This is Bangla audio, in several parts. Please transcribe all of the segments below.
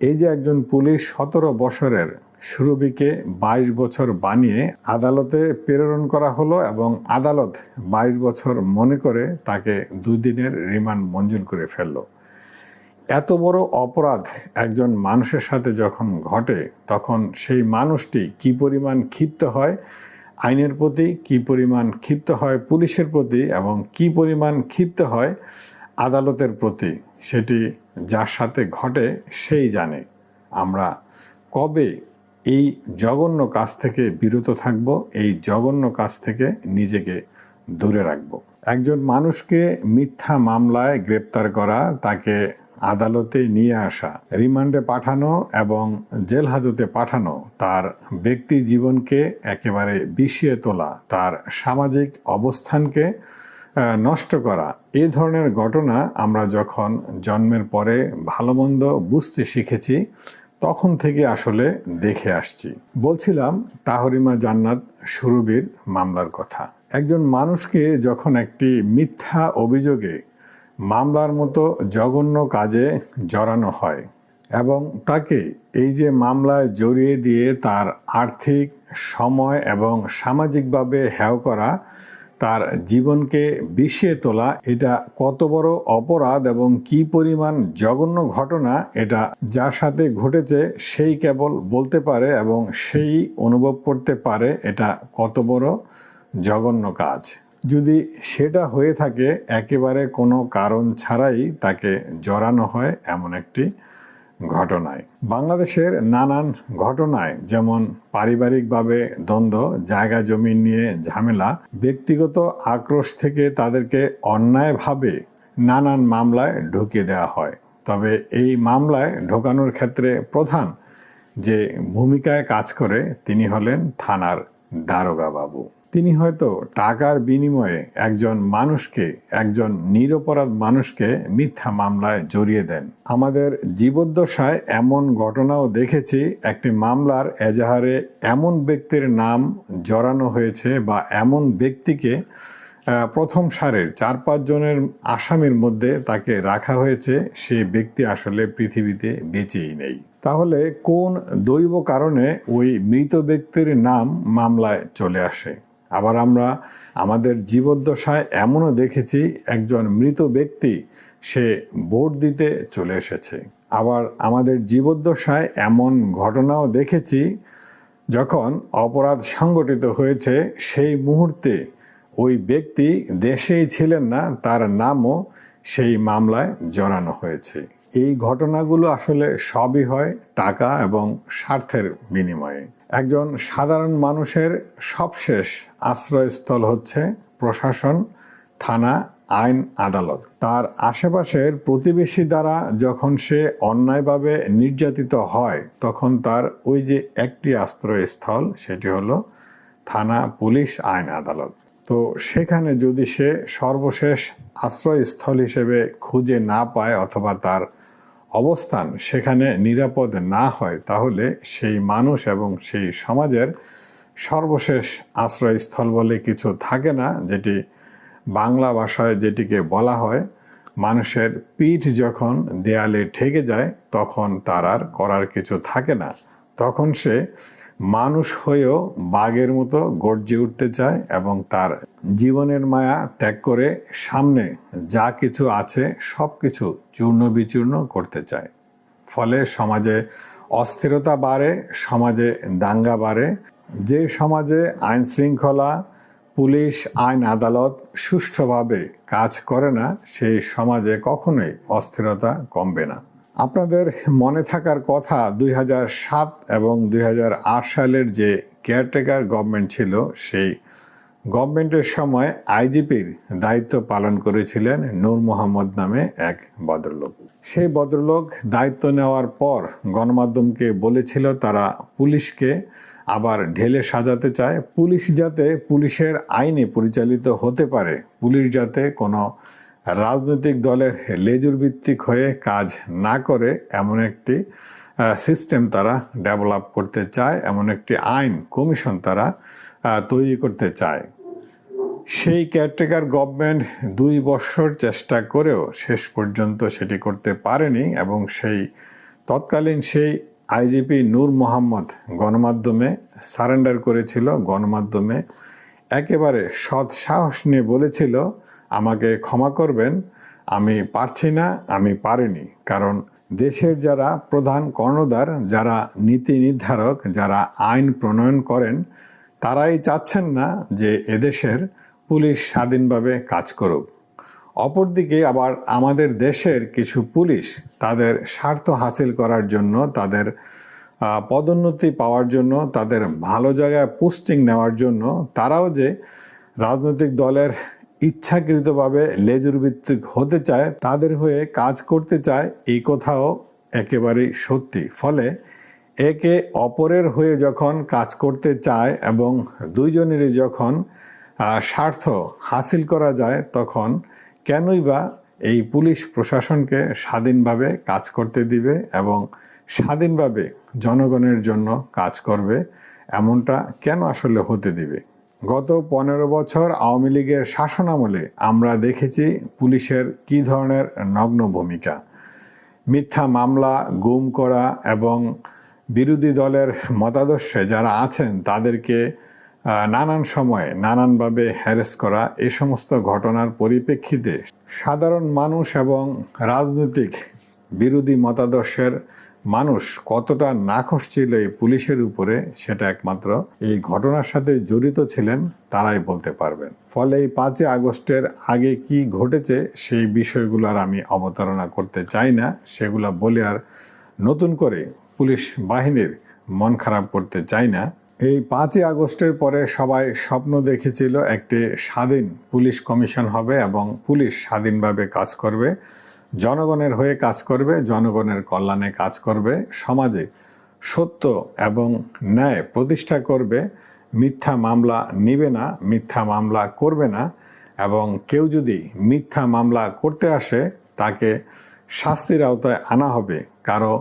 এই যে একজন পুলিশ সতেরো বছরের সুরভিকে বাইশ বছর বানিয়ে আদালতে প্রেরণ করা হলো এবং আদালত বাইশ বছর মনে করে তাকে দুই দিনের রিমান্ড মঞ্জুর করে ফেলল। এত বড় অপরাধ একজন মানুষের সাথে যখন ঘটে, তখন সেই মানুষটি কি পরিমাণ ক্ষিপ্ত হয়, আইনের প্রতি কি পরিমাণ ক্ষিপ্ত হয়, পুলিশের প্রতি এবং কি পরিমাণ ক্ষিপ্ত হয়, আদালতের প্রতি, সেটি যার সাথে ঘটে সেই জানে। আমরা কবে এই জঘন্য কাজ থেকে বিরত থাকব, এই জঘন্য কাজ থেকে নিজেকে দূরে রাখব। একজন মানুষকে মিথ্যা মামলায় গ্রেপ্তার করা, তাকে আদালতে নিয়ে আসা, রিমান্ডে পাঠানো এবং জেল হাজতে পাঠানো, তার ব্যক্তি জীবনকে একেবারে বিষিয়ে তোলা, তার সামাজিক অবস্থানকে নষ্ট করা। এ ধরনের ঘটনা আমরা যখন জন্মের পরে ভালো মন্দ বুঝতে শিখেছি, তখন থেকে আসলে দেখে আসছি। বলছিলাম, তাহরিমা জান্নাত সুরবির মামলার কথা। একজন মানুষকে যখন একটি মিথ্যা অভিযোগে মামলার মতো জঘন্য কাজে জড়ানো হয় এবং তাকে এই যে মামলায় জড়িয়ে দিয়ে তার আর্থিক, সময় এবং সামাজিকভাবে হ্যাও করা তার জীবনকে বিষিয়ে তোলা, এটা কত বড় অপরাধ এবং কি পরিমাণ জঘন্য ঘটনা, এটা যার সাথে ঘটেছে সেই কেবল বলতে পারে এবং সেই অনুভব করতে পারে, এটা কত বড় জঘন্য কাজ। যদি সেটা হয়ে থাকে, একেবারে কোনো কারণ ছাড়াই তাকে জড়ানো হয় এমন একটি ঘটনায়। বাংলাদেশের নানান ঘটনায় যেমন পারিবারিকভাবে দ্বন্দ্ব, জায়গা জমি নিয়ে ঝামেলা, ব্যক্তিগত আক্রোশ থেকে তাদেরকে অন্যায়ভাবে নানান মামলায় ঢুকিয়ে দেওয়া হয়। তবে এই মামলায় ঢোকানোর ক্ষেত্রে প্রধান যে ভূমিকায় কাজ করে তিনি হলেন থানার দারোগা বাবু তিনি হয়তো টাকার বিনিময়ে একজন মানুষকে, একজন নিরপরাধ মানুষকে মিথ্যা মামলায় জড়িয়ে দেন। আমাদের জীবদ্দশায় এমন ঘটনাও দেখেছি, একটি মামলার এজাহারে এমন ব্যক্তির নাম জড়ানো হয়েছে বা এমন ব্যক্তিকে প্রথম সারের চার পাঁচ জনের আসামির মধ্যে তাকে রাখা হয়েছে, সে ব্যক্তি আসলে পৃথিবীতে বেঁচেই নেই। তাহলে কোন দৈব কারণে ওই মৃত ব্যক্তির নাম মামলায় চলে আসে? আবার আমরা আমাদের জীবদ্দশায় এমনও দেখেছি, একজন মৃত ব্যক্তি, সে ভোট দিতে চলে এসেছে। আবার আমাদের জীবদ্দশায় এমন ঘটনাও দেখেছি, যখন অপরাধ সংগঠিত হয়েছে, সেই মুহূর্তে ওই ব্যক্তি দেশেই ছিলেন না, তার নামও সেই মামলায় জড়ানো হয়েছে। এই ঘটনাগুলো আসলে সবই হয় টাকা এবং স্বার্থের বিনিময়ে। একজন সাধারণ মানুষের সবশেষ আশ্রয়স্থল হচ্ছে প্রশাসন, থানা, আইন, আদালত। তার আশেপাশের প্রতিবেশী দ্বারা যখন সে অন্যায়ভাবে নির্যাতিত হয়, তখন তার ওই যে একটি আশ্রয়স্থল, সেটি হলো থানা, পুলিশ, আইন, আদালত। তো সেখানে যদি সে সর্বশেষ আশ্রয়স্থল হিসেবে খুঁজে না পায় অথবা তার অবস্থান সেখানে নিরাপদ না হয়, তাহলে সেই মানুষ এবং সেই সমাজের সর্বশেষ আশ্রয়স্থল বলে কিছু থাকে না, যেটি বাংলা ভাষায় যেটিকে বলা হয়, মানুষের পিঠ যখন দেয়ালে ঠেকে যায়, তখন তার আর করার কিছু থাকে না। তখন সে মানুষ হয়েও বাঘের মতো গর্জে উঠতে চায় এবং তার জীবনের মায়া ত্যাগ করে সামনে যা কিছু আছে সব কিছু চূর্ণ বিচূর্ণ করতে চায়। ফলে সমাজে অস্থিরতা বাড়ে, সমাজে দাঙ্গা বাড়ে। যে সমাজে আইন শৃঙ্খলা, পুলিশ, আইন আদালত সুষ্ঠুভাবে কাজ করে না, সেই সমাজে কখনোই অস্থিরতা কমবে না। আপনাদের মনে থাকার কথা দুই সাত এবং দুই হাজার আট সালের যে কেয়ারটেকার গভর্নমেন্ট ছিল, সেই গভর্নমেন্টের সময় আইজিপির দায়িত্ব পালন করেছিলেন নূর মোহাম্মদ নামে এক ভদ্রলোক। সেই ভদ্রলোক দায়িত্ব নেওয়ার পর গণমাধ্যমকে বলেছিল তারা পুলিশকে আবার ঢেলে সাজাতে চায়। পুলিশ যাতে পুলিশের আইনে পরিচালিত হতে পারে, পুলিশ যাতে কোনো রাজনৈতিক দলের লেজুর ভিত্তিক হয়ে কাজ না করে এমন একটি সিস্টেম তারা ডেভেলপ করতে চায়, এমন একটি আইন কমিশন তারা তৈরি করতে চায়। সেই কেয়ারটেকার গভর্নমেন্ট দুই বছর চেষ্টা করেও শেষ পর্যন্ত সেটি করতে পারেনি এবং সেই, তৎকালীন সেই আইজিপি নূর মোহাম্মদ গণমাধ্যমে সারেন্ডার করেছিল। গণমাধ্যমে একেবারে সৎ সাহস নিয়ে বলেছিল আমাকে ক্ষমা করবেন, আমি পারছি না, আমি পারিনি। কারণ দেশের যারা প্রধান কর্ণধার, যারা নীতি নির্ধারক, যারা আইন প্রণয়ন করেন, তারাই চাচ্ছেন না যে এদেশের পুলিশ স্বাধীনভাবে কাজ করুক। অপরদিকে আবার আমাদের দেশের কিছু পুলিশ তাদের স্বার্থ হাসিল করার জন্য, তাদের পদোন্নতি পাওয়ার জন্য, তাদের ভালো জায়গায় পোস্টিং নেওয়ার জন্য, তারাও যে রাজনৈতিক দলের ইচ্ছাকৃতভাবে লেজুর ভিত্তিক হতে চায়, তাদের হয়ে কাজ করতে চায় এই কথাও একেবারেই সত্যি। ফলে একে অপরের হয়ে যখন কাজ করতে চায় এবং দুইজনেরই যখন স্বার্থ হাসিল করা যায়, তখন কেনই বা এই পুলিশ প্রশাসনকে স্বাধীনভাবে কাজ করতে দিবে এবং স্বাধীনভাবে জনগণের জন্য কাজ করবে, এমনটা কেন আসলে হতে দিবে? গত পনেরো বছর আওয়ামী লীগের শাসনামলে আমরা দেখেছি পুলিশের কী ধরনের নগ্ন ভূমিকা। মিথ্যা মামলা, গুম করা এবং বিরোধী দলের মতাদর্শে যারা আছেন তাদেরকে নানান সময়ে নানানভাবে হ্যারেস করা, এ সমস্ত ঘটনার পরিপ্রেক্ষিতে সাধারণ মানুষ এবং রাজনৈতিক বিরোধী মতাদর্শের মানুষ কতটা নাখোশ ছিল এই পুলিশের উপরে, সেটা একমাত্র এই ঘটনার সাথে জড়িত ছিলেন তারাই বলতে পারবেন। ফলে এই পাঁচই আগস্টের আগে কি ঘটেছে, সেই বিষয়গুলো আর আমি অবতারণা করতে চাই না। সেগুলো বলে আর নতুন করে পুলিশ বাহিনীর মন খারাপ করতে চাই না। এই পাঁচই আগস্টের পরে সবাই স্বপ্ন দেখেছিল একটি স্বাধীন পুলিশ কমিশন হবে এবং পুলিশ স্বাধীনভাবে কাজ করবে। জনগণের হয়ে কাজ করবে, জনগণের কল্যাণে কাজ করবে, সমাজে সত্য এবং ন্যায় প্রতিষ্ঠা করবে, মিথ্যা মামলা নিবে না, মিথ্যা মামলা করবে না এবং কেউ যদি মিথ্যা মামলা করতে আসে, তাকে শাস্তির আওতায় আনা হবে। কারও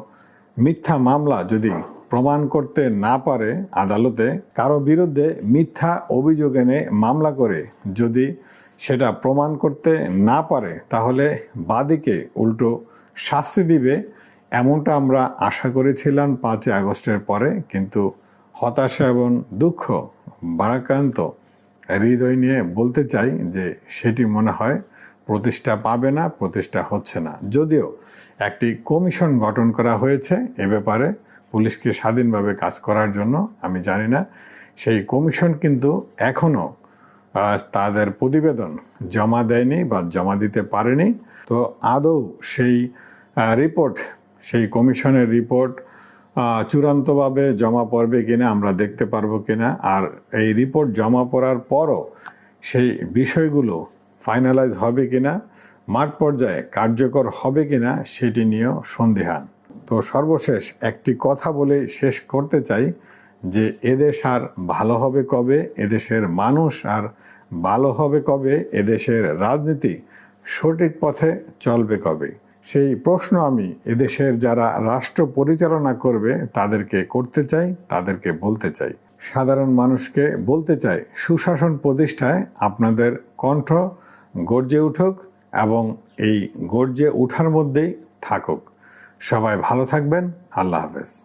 মিথ্যা মামলা যদি প্রমাণ করতে না পারে আদালতে, কারও বিরুদ্ধে মিথ্যা অভিযোগ এনে মামলা করে যদি সেটা প্রমাণ করতে না পারে, তাহলে বাদীকে উল্টো শাস্তি দিবে এমনটা আমরা আশা করেছিলাম পাঁচই আগস্টের পরে, কিন্তু হতাশা এবং দুঃখ বারাক্রান্ত হৃদয় নিয়ে বলতে চাই যে সেটি মনে হয় প্রতিষ্ঠা পাবে না, প্রতিষ্ঠা হচ্ছে না। যদিও একটি কমিশন গঠন করা হয়েছে এ ব্যাপারে, পুলিশকে স্বাধীনভাবে কাজ করার জন্য, আমি জানি না। সেই কমিশন কিন্তু এখনও তাদের প্রতিবেদন জমা দেয়নি বা জমা দিতে পারেনি। তো আদৌ সেই রিপোর্ট সেই কমিশনের রিপোর্ট চূড়ান্তভাবে জমা পড়বে কিনা আমরা দেখতে পারব কিনা, আর এই রিপোর্ট জমা পড়ার পরও সেই বিষয়গুলো ফাইনালাইজ হবে কিনা, মাঠ পর্যায়ে কার্যকর হবে কিনা সেটি নিয়েও সন্দেহান। তো সর্বশেষ একটি কথা বলে শেষ করতে চাই যে এদেশ আর ভালো হবে কবে? এদেশের মানুষ আর ভালো হবে কবে? এদেশের রাজনীতি সঠিক পথে চলবে কবে? সেই প্রশ্ন আমি এদেশের যারা রাষ্ট্র পরিচালনা করবে, তাদেরকে করতে চাই, তাদেরকে বলতে চাই। সাধারণ মানুষকে বলতে চাই, সুশাসন প্রতিষ্ঠায় আপনাদের কণ্ঠ গর্জে উঠুক এবং এই গর্জে উঠার মধ্যেই থাকুক। সবাই ভালো থাকবেন। আল্লাহ হাফেজ।